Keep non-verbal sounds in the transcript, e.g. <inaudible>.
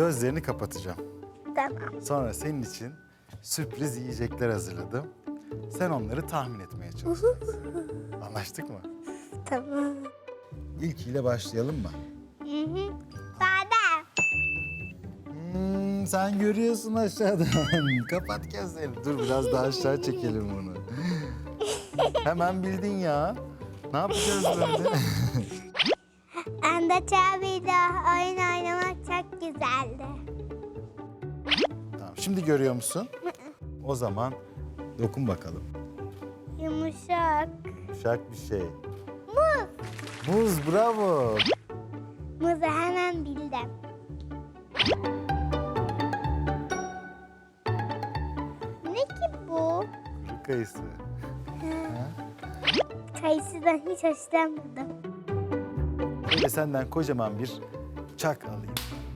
Gözlerini kapatacağım. Tamam. Sonra senin için sürpriz yiyecekler hazırladım. Sen onları tahmin etmeye çalışacaksın. <laughs> Anlaştık mı? Tamam. İlkiyle başlayalım mı? Hı hı. Bade. Hmm, sen görüyorsun aşağıdan. <laughs> Kapat gözlerini. Dur biraz daha aşağı çekelim bunu. <laughs> Hemen bildin ya. Ne yapacağız böyle? Anda oynamak çok güzeldi. tamam, şimdi görüyor musun? O zaman dokun bakalım. Yumuşak. Yumuşak bir şey. Muz. Muz bravo. Muzu hemen bildim. Ne ki bu? Kuru kayısı. Kayısıdan hiç hoşlanmadım. Böyle senden kocaman bir çak alayım.